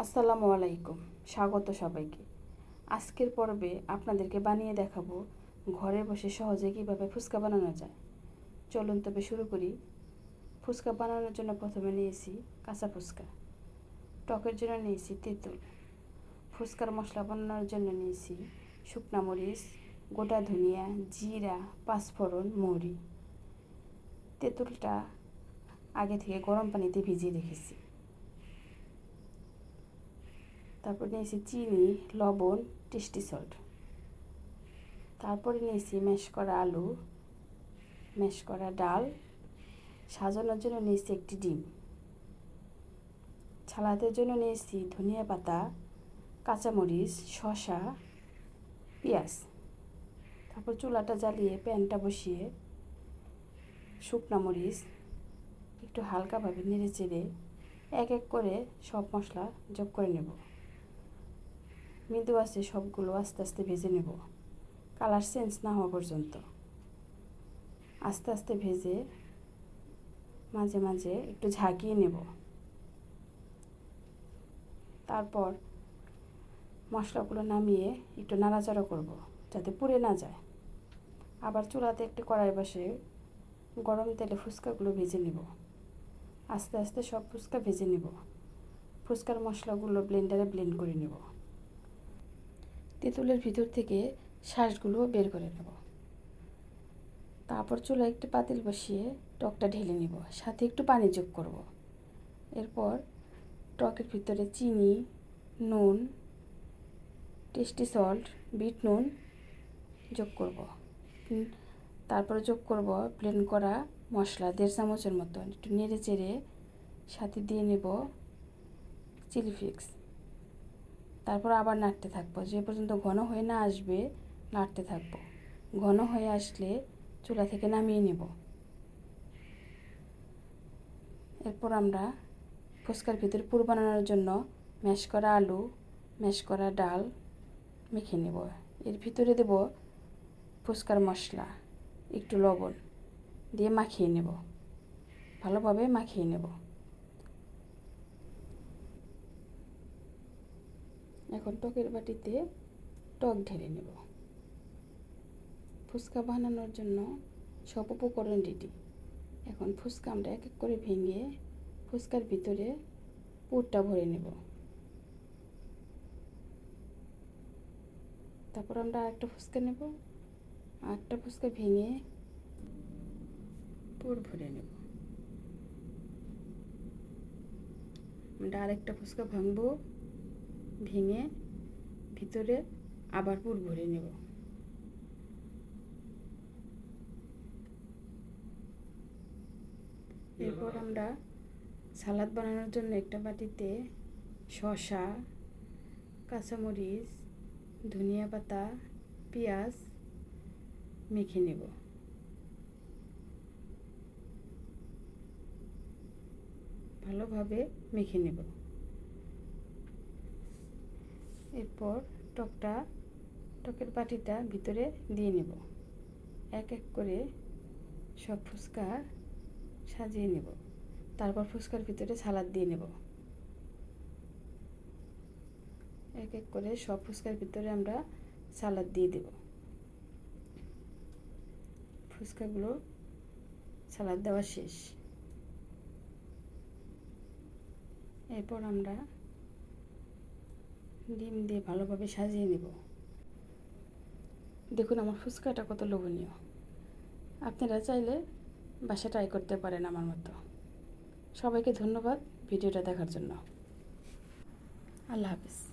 আসসালামু আলাইকুম, স্বাগত সবাইকে। আজকের পর্বে আপনাদেরকে বানিয়ে দেখাবো ঘরে বসে সহজে কীভাবে ফুচকা বানানো যায়। চলুন তবে শুরু করি। ফুচকা বানানোর জন্য প্রথমে নিয়েছি কাঁচা ফুচকা। টকের জন্য নিয়েছি তেঁতুল। ফুচকার মশলা বানানোর জন্য নিয়েছি শুকনা মরিচ, গোটা ধনিয়া, জিরা, পাঁচফোড়ন, মৌরি। তেঁতুলটা আগে থেকে গরম পানিতে ভিজিয়ে রেখেছি। তারপর নিয়েছি চিনি, লবণ, টেস্টি সল্ট তারপরে নিয়েছি ম্যাশ করা আলু ম্যাশ করা ডাল। সাজানোর জন্য নিয়েছি একটি ডিম। ছালাতের জন্য নিয়েছি ধনিয়া পাতা, কাঁচামরিচ, শসা, পেঁয়াজ। তারপর চুলাটা জ্বালিয়ে প্যানটা বসিয়ে শুকনা মরিচ, একটু হালকাভাবে নেড়ে চেড়ে এক এক করে সব মশলা যোগ করে নেব। মৃদু আছে, সবগুলো আস্তে আস্তে ভেজে নেব। কালার চেঞ্জ না হওয়া পর্যন্ত। আস্তে আস্তে ভেজে মাঝে মাঝে একটু ঝাঁকিয়ে নেব। তারপর মশলাগুলো নামিয়ে একটু নাড়াচাড়া করব, যাতে পুড়ে না যায়। আবার চুলাতে একটু কড়াই বসে গরম তেলে ফুচকাগুলো ভেজে নেব। আস্তে আস্তে সব ফুচকা ভেজে নেব। ফুচকার মশলাগুলো ব্লেন্ডারে ব্লেন্ড করে নেব। তেঁতুলের ভিতর থেকে শ্বাসগুলো বের করে নেব। তারপর চুলা একটি পাতিল বসিয়ে টকটা ঢেলে নেব, সাথে একটু পানি যোগ করব। এরপর টকের ভিতরে চিনি, নুন, টেস্টি সল্ট, বিট নুন যোগ করব। তারপরে যোগ করব প্লেন করা মশলা, দেড় চামচের মতন, একটু নেড়ে চেড়ে সাথে দিয়ে নেব চিলি ফ্লেক্স। তারপর আবার নাড়তে থাকব। যে পর্যন্ত ঘন হয়ে না আসবে, নাড়তে থাকব। ঘন হয়ে আসলে চুলা থেকে নামিয়ে নেব। এরপর আমরা ফুচকার ভিতরে পুর বানানোর জন্য ম্যাশ করা আলু, ম্যাশ করা ডাল মেখে নেব। এর ভিতরে দেব ফুচকার মশলা, একটু লবণ দিয়ে মাখিয়ে নেব। ভালোভাবে মাখিয়ে নেব। এখন টকের বাটিতে টক ঢেলে নেব। ফুচকা বানানোর জন্য সব উপকরণ রেডি এখন ফুচকা আমরা এক এক করে ভেঙে ফুচকার ভিতরে পুরটা ভরে নেব। তারপর আমরা আরেকটা ফুচকা নেব। আরেকটা ফুচকা ভেঙে পুর ভরে নেব। আমরা আরেকটা ফুচকা ভাঙবো। ভেঙে ভিতরে আবার পুর ভরে নেব। এরপর আমরা সালাদ বানানোর জন্য একটা বাটিতে শসা, কাঁচামরিচ, ধনিয়া পাতা, পেঁয়াজ মেখে নেব। ভালোভাবে মেখে নেব। এরপর টকটা, টকের বাটিটা ভিতরে দিয়ে নেব। এক এক করে সব ফুচকা সাজিয়ে নেব। তারপর ফুচকার ভিতরে সালাদ দিয়ে নেব। এক এক করে সব ফুচকার ভিতরে আমরা সালাদ দিয়ে দেব। ফুচকাগুলো সালাদ দেওয়া শেষ। এরপর আমরা ডিম দিয়ে ভালোভাবে সাজিয়ে নেব। দেখুন আমার ফুচকাটা কত লোভনীয়। আপনারা চাইলে বাসা ট্রাই করতে পারেন আমার মতো। সবাইকে ধন্যবাদ ভিডিওটা দেখার জন্য। আল্লাহ হাফিজ।